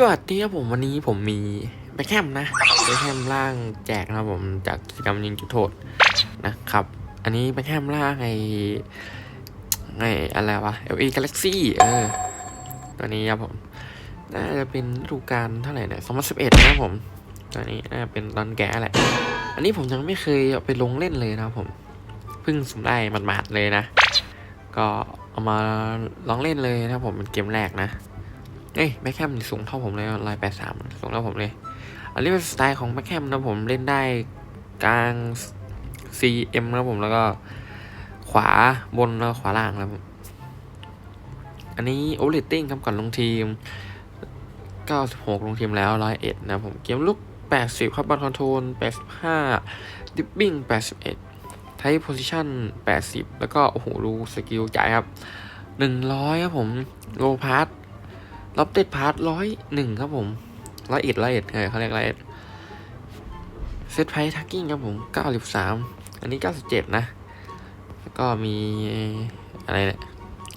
สวัสดีครับผมวันนี้ผมมีแบ็คมนะแบ็คมล่างแจกนะครับผมจากกิจกรรมยิงจุดโทษนะครับ อันนี้แบ็คมล่างไอไออะไรวะ LA Galaxy เออตัวนี้ครับผมน่าจะเป็นฤดูกาลเท่าไหร่เนี่ย2011นะครับผมตัวนี้น่าจะเป็นตอนแก่แหละ อันนี้ผมยังไม่เคยเอาไปลงเล่นเลยนะครับผมเพิ่งสุ่มได้หมาดๆเลยนะ ก็เอามาลองเล่นเลยนะครับผมเป็นเกมแรกนะ เอ้ยแบ็คแฮมสูงเท่าผมเลยลายแปดสามสูงเท่าผมเลย อันนี้เป็นสไตล์ของแบ็คแฮมนะผมเล่นได้กลาง CM นะผมแล้วก็ขวาบนแล้วขวาล่างครับผมอันนี้โอเ a ตติ้งครับก่อนลงทีม 96 ลงทีมแล้ว 101 นะผมเกมลุก 80 ครับบอลคอนโทรล 85 ดิปปิ้ง 81 ไทโพซิชัน80 แล้วก็ โอ้โห ดูสกิลจ่ายครับ 100 ครับผม โลพาร์ ล็อบเต็ดพาร์ทร้อยหนึ่งครับผมร้อยเอ็ดร้อยเอ็ดเออเขาเรียกร้อยเอ็ดเซตไพทักกิ้งครับผมเก้าสิบสามอันนี้เก้าสิบเจ็ดนะ แล้วก็มีอะไรเนี่ย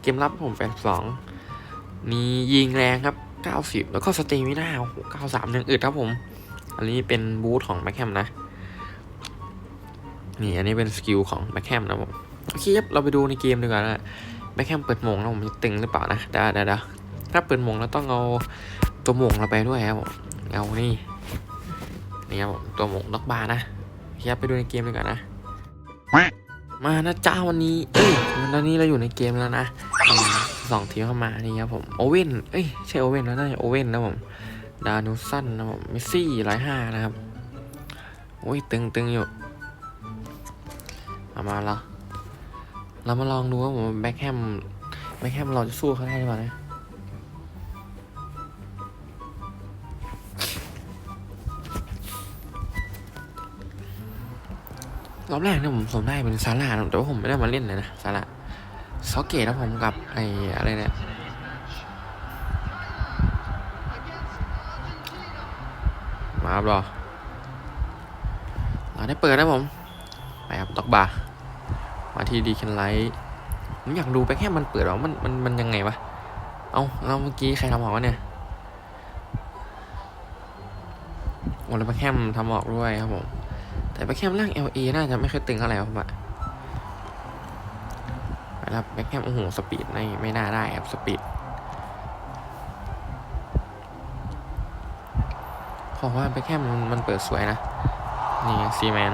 เกมรับผมแปดสองมียิงแรงครับเก้าสิบแล้วก็สเตมิน่าโอ้โหเก้าสามยังอึดครับผม อันนี้เป็นบูทของแบ็คแฮมนะ นี่อันนี้เป็นสกิลของแบ็คแฮมนะผมโอเคครับเราไปดูในเกมดีกว่านะแบ็คแฮมเปิดโมงแล้วผมจะตึงหรือเปล่านะเดี๋ยวเดี๋ยว ถ้าเปิดโมงแล้วต้องเอาตัวโมงเราไปด้วยครับผมเอานี่นี่ครับผมตัวโมงล็อกบาร์นะเคครับไปดูในเกมดีกว่านะ มานะจ้าวันนี้ เอ้ยวันนี้เราอยู่ในเกมแล้วนะอสองทีมเข้ามานี่ครับผมโอเว่นเอ้ยใช่โอเว่นแล้วน่าจะโอเว่นนะผมดานูสันนะผมเมสซี่ร้อยห้านะครับโอ้ยตึงตึงอยู่มามาแล้วเรามาลองดูว่าผมแบ็คแฮมแบ็คแฮมเราจะสู้เขาได้หรือเปล่านะ รอบแรกเนี่ยผมสมได้เป็นซาร่านะแต่ว่าผมไม่ได้มาเล่นเลยนะซาร่าซอกเกตแล้วผมกับไอ้อะไรเนี่ยมาครับรอเราได้เปิดนะผม ไปครับตอกบาร์มาที่ดีเคนไลท์ผมอยากดูไปแค่มันเปิดหรอมันมันมันยังไงวะ เอาเราเมื่อกี้ใครทำออกวะเนี่ยโอ้แล้วไปแคมทำออกด้วยครับผม แต่ไปแคมร่าง LA น่าจะไม่ค่อยตึงเท่าไหร่ครับอะไปแล้วแบ็คแคมโอ้โหสปีดไม่ไม่น่าได้ครับสปีดเพราะว่าแบ็คแคมมันมันเปิดสวยนะ นี่ซีแมน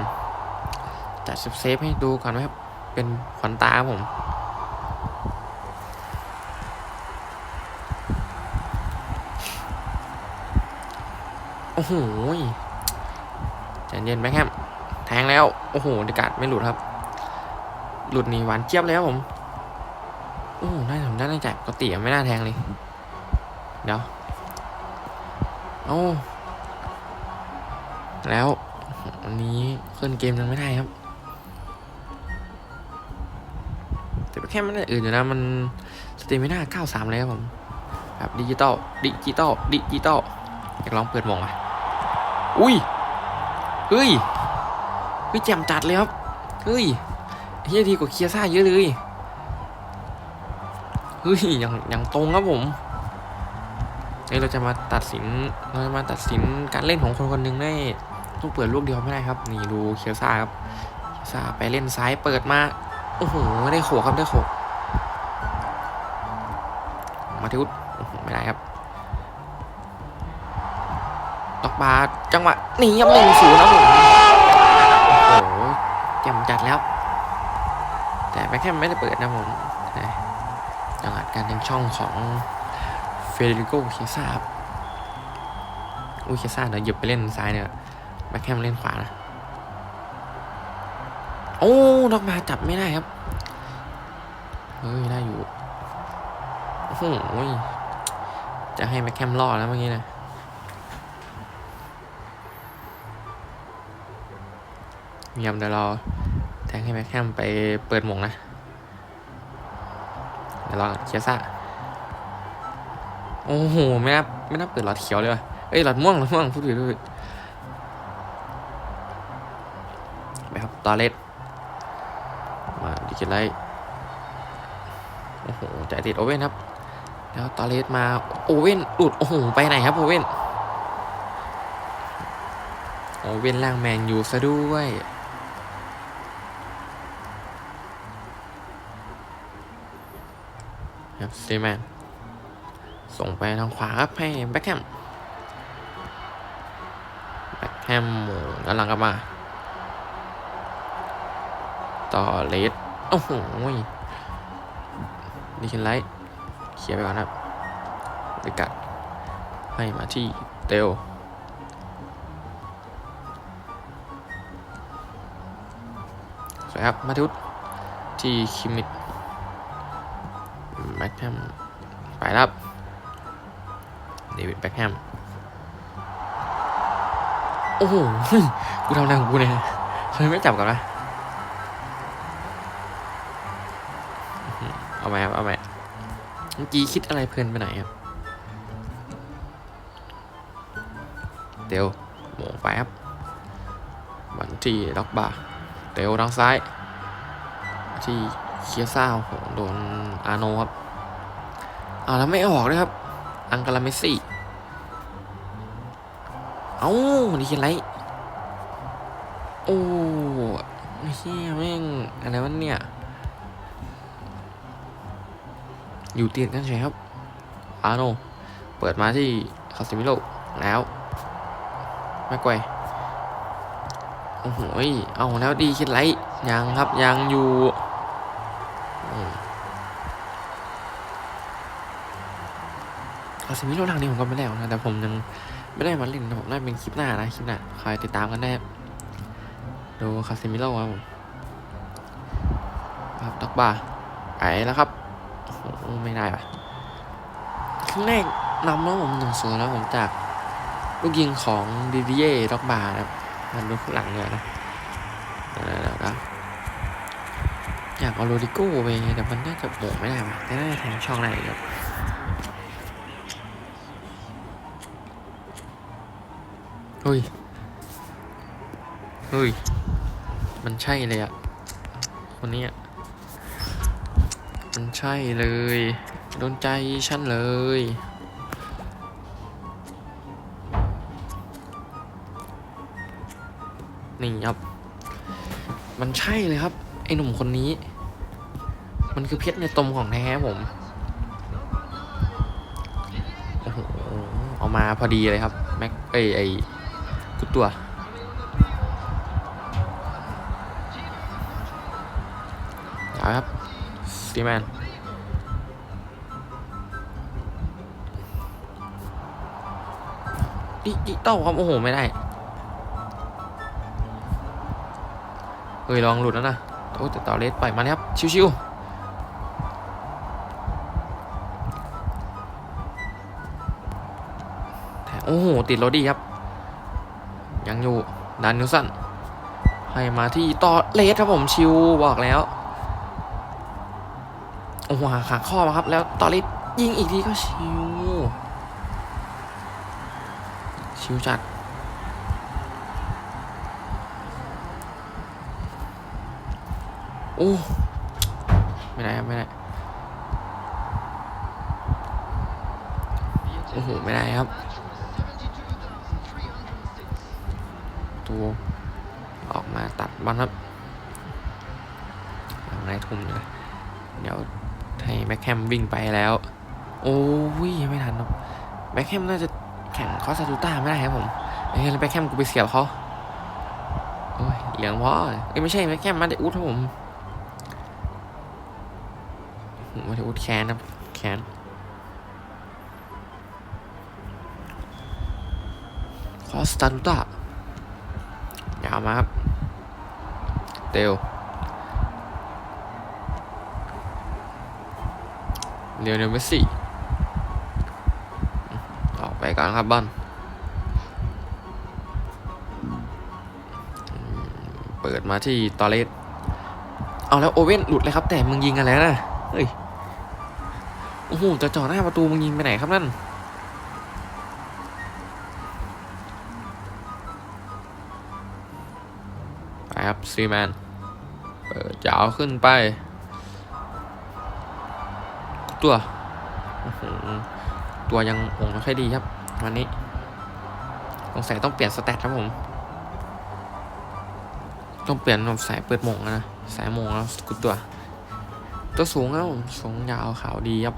จัดเซฟให้ดูก่อนไหมครับ เป็นขวัญตาผมโอ้โหใจเย็นไหมครับ แทงแล้ว โอ้โหเดกาดไม่หลุดครับ หลุดนี่หวานเจี๊ยบแล้วผม โอ้โหน่าผมน่าจะปกติไม่น่าแทงเลย เดี๋ยว โอ้แล้วอันนี้ขึ้นเกมยังไม่ได้ครับ แต่แค่มันอื่นอยู่นะ มันสเตมิน่าเก้าสามเลยครับผมแบบดิจิตอลดิจิตอลดิจิตอลอยากลองเปิดมองอะ อุ้ยเฮ้ย เฮ้ยแจ่มจัดเลยครับ เฮ้ยเฮียดีกว่าเคียซ่าเยอะเลย เฮ้ยอยังอยังตรงครับผมเฮ้ยเราจะมาตัดสินเราจะมาตัดสินการเล่นของคนคนหนึ่งได้ต้องเปิดลูกเดียวไม่ได้ครับ นี่ดูเคียซ่าครับเคียซ่าไปเล่นซ้ายเปิดมาโอ้โหได้โขกครับได้โขกมาทิวโอ้โหไม่ได้ครับตอกบาร์จังหวะนี่ยับหนึ่งศูนย์นะผม จ่มจัดแล้ว แต่แม่แค่ไม่ได้เปิดนะผมนะจังหวะการยังช่องของเฟเดริโกเคซ่าครับอุ้ยเคซ่าเดี๋ยวหยิบไปเล่นซ้ายเนี่ยแบ็คแฮมเล่นขวานะโอ้ดอกมาจับไม่ได้ครับเฮ้ยได้อยู่โอ้โหจะให้แม็กแคมรอดแล้วเมื่อกี้นะยี่ยมเดี๋ยวราแท งให้แม็กแคมไปเปิดหมงนะเดี๋ยวรอเคียซ่าโอ้โหไม่น่าไม่น่าเปิดหลอดเขียวเลยว่ะเอ้ยหลอดม่วงหลอดม่วงพูดถึงด้วยไปครับตอเลสมาดิจิไลโอ้โหจ่ายติดโอเว่นครับ แล้วตอเลสมาโอเว่นหลุดโอ้โหไปไหนครับโอเว่นโอเว่นล่างแมนอยู่ซะด้วย ครับซีแมนส่งไปทางขวาครับให้แบ็คแฮมแบ็คแฮมกำลังกลับมา ต่อเลสโอ้โหดีเคนไลท์เขียร์ไปก่อนครับเดกัดให้มาที่เตลสวยครับ มาทุดที่คิมมิด แบ็คแฮมไปแล้วครับเดวิดแบ็คแฮมโอ้โหกูทำอะไรของกูเนี่ยทำไมไม่จับกันนะเอาไหมครับเอาไหมเมื่อกี้คิดอะไรเพลินไปไหนครับเดี๋ยวหมงไปครับวันที่ล็อกบาร์เดี๋ยวทางซ้าย ที่เคียซ่าโอ้โหโดนอาโนครับ อาแล้วไม่ออกด้วยครับ อังกาลาเมสซี่ เอ้าดีเคนไร โอ้เฮียแม่งอะไรวะเนี่ย อยู่เติดกันใช่ครับ อาโน เปิดมาที่คาซิมิโลแล้วแม็กไกวโอ้โหเอาแล้วดีคิดไรยังครับยังอยู่อืม คาซิมิโลทางนี้ผมก็ไม่ได้นะแต่ผมยังไม่ได้มาเล่นนะผมน่าเป็นคลิปหน้านะคลิปหน้าคอยติดตามกันได้ดูคาซิมิโลครับผมครับดักบาร์ไปแล้วครับโอ้ไม่ได้ปะครั้งแรกนำแล้วผมหนึ่งศูนย์แล้วผมจากลูกยิงของดีดีเย่ด็อกบาร์ครับมันดูข้างหลังเลยนะแล้วก็อยากเอาโรดิโก้ไปแต่มันน่าจะโบกไม่ได้ปะแต่น่าจะแทงช่องได้ครับ ฮ้ย เฮ้ย มันใช่เลยอะคนนี้อะมันใช่เลย โดนใจฉันเลย นี่ครับ มันใช่เลยครับ ไอหนุ่มคนนี้ มันคือเพชรในตมของแท้ผมโอ้โหเอามาพอดีเลยครับ แม็ก เอ้ยไอ กุดตัวเอาครับซีแมนอีอีเต้าครับโอ้โห ไม่ได้ เฮ้ย ลองหลุดแล้วนะ โอ้แต่ต่อเลสปล่อยมาแล้วครับ ชิวๆโอ้โห ติดรถดีครับ ยังอยู่ดานนิวสันให้มาที่ต่อเลสครับผมชิวบอกแล้วโอ้โหขาข้อมาครับ แล้วต่อเลสยิงอีกทีก็ชิว ชิวจัด โอ้ไม่ได้ครับไม่ได้ โอ้โห ไม่ได้ครับ ตัวออกมาตัดบอลครับหลังในทุ่มเลยเดี๋ยวให้แบ็คแฮมวิ่งไปแล้ว โอ้ยยังไม่ทันครับแบ็คแฮมน่าจะแข่งคอสตูต้าไม่ได้ครับผมไอ้ยแบ็คแฮมกูไปเสียบเขาโอ้ยเหลืองพราะเอ้ยไม่ใช่แบ็คแฮมมาเดอุดครับผมมาเดอุดแคนครับแคนคอสตาตูต้าามาครับ เตลเลียวเนลเมสซี่ ออกไปก่อนครับบอลเปิดมาที่ตอเลสเอาแล้วโอเว่นหลุดเลยครับ แต่มึงยิงอะไรนะ เฮ้ย โอ้โหจะจ่อหน้าประตูมึงยิงไปไหนครับนั่น ครับซีแมนเปิดยาวขึ้นไป ตัว ตัวยังโงไม่ค่อยดีครับ วันนี้สงสัยต้องเปลี่ยนสเตตครับผม ต้องเปลี่ยนสายเปิดโมงนะ สายมงแล้วกุดตัว ตัวสูงครับผมสูงยาวขาวดีครับ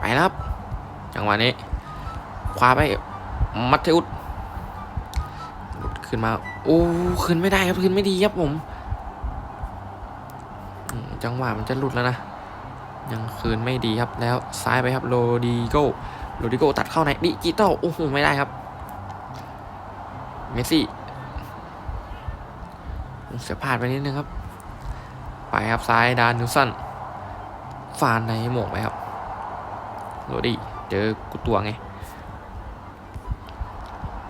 ไปแล้วครับ จังหวะนี้คว้าไปมัตเทอุสหลุดขึ้นมาโอ้ขึ้นไม่ได้ครับขึ้นไม่ดีครับผมอืมจังหวะมันจะหลุดแล้วนะยังคืนไม่ดีครับแล้วซ้ายไปครับโรดิโกโรดิโกตัดเข้าในดิจิตอลโอ้โหไม่ได้ครับเมสซี่เสียพลาดไปนิดนึงครับ ไปครับซ้ายดานนิวสันฟานในหมวกไปครับโรดี้ เจอกูตัวไง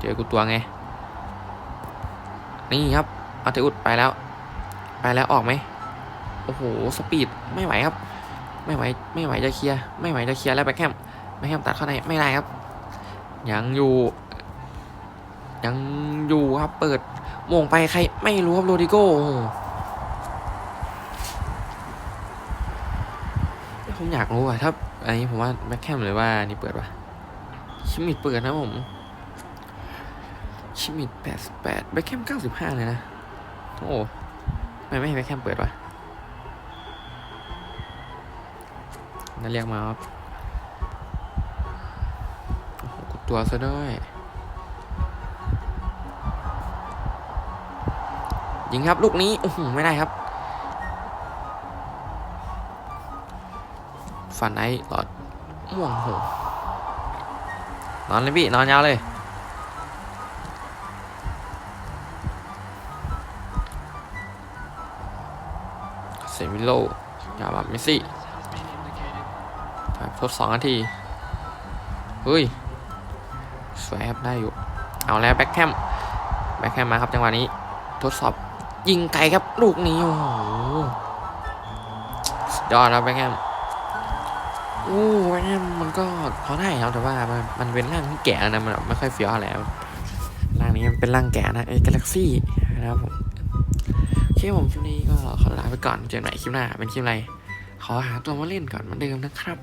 เจอกูตัวไง นี่ครับอาเทอุดไปแล้ว ไปแล้วออกไหมโอ้โห สปีดไม่ไหวครับ ไม่ไหว ไม่ไหวจะเคลียร์ ไม่ไหวจะเคลียร์แล้วแบ็คแฮมแบ็คแฮมตัดเข้าในไม่ได้ครับ ยังอยู่ ยังอยู่ครับ เปิดโมงไปใคร ไม่รู้ครับโรดิโก้ผมอยากรู้อะถ้า อันนี้ผมว่าแบ็คแฮมหรือว่านี่เปิดวะชิมิดเปิดนะผม ชิมิดแปดสิบแปดแบ็คแฮมเก้าสิบห้าเลยนะ โอ้ไม่ไม่ให้แบ็คแฮมเปิดวะนั่นเรียกมาครับกดตัวซะด้วย ยิงครับลูกนี้โอ้โหไม่ได้ครับ ฟันไอหลอดม่วงโหนอนเลยพี่ นอนยาวเลยเซมิโลยาวแบบเมสซี่ทดสองนาที เฮ้ย สวยครับได้อยู่ เอาแล้วแบ็คแคมแบ็คแคมมาครับจังหวะนี้ ทดสอบยิงไกลครับลูกนี้ โอ้โหยอดครับแบ็คแฮม โอ้อันนี้มมันก็พอได้ครับแต่ว่ามันมันเป็นร่างที่แก่นะมันไม่ค่อยเฟี้ยวอะไรร่างนี้มันเป็นร่างแก่นะไอ้กาแล็กซี่นะครับผมโอเคผมคลิปนี้ก็ขอลาไปก่อนเจอกันใหม่คลิปหน้าเป็นคลิปอะไรขอหาตัวมาเล่นก่อนเหมือนเดิมนะครับ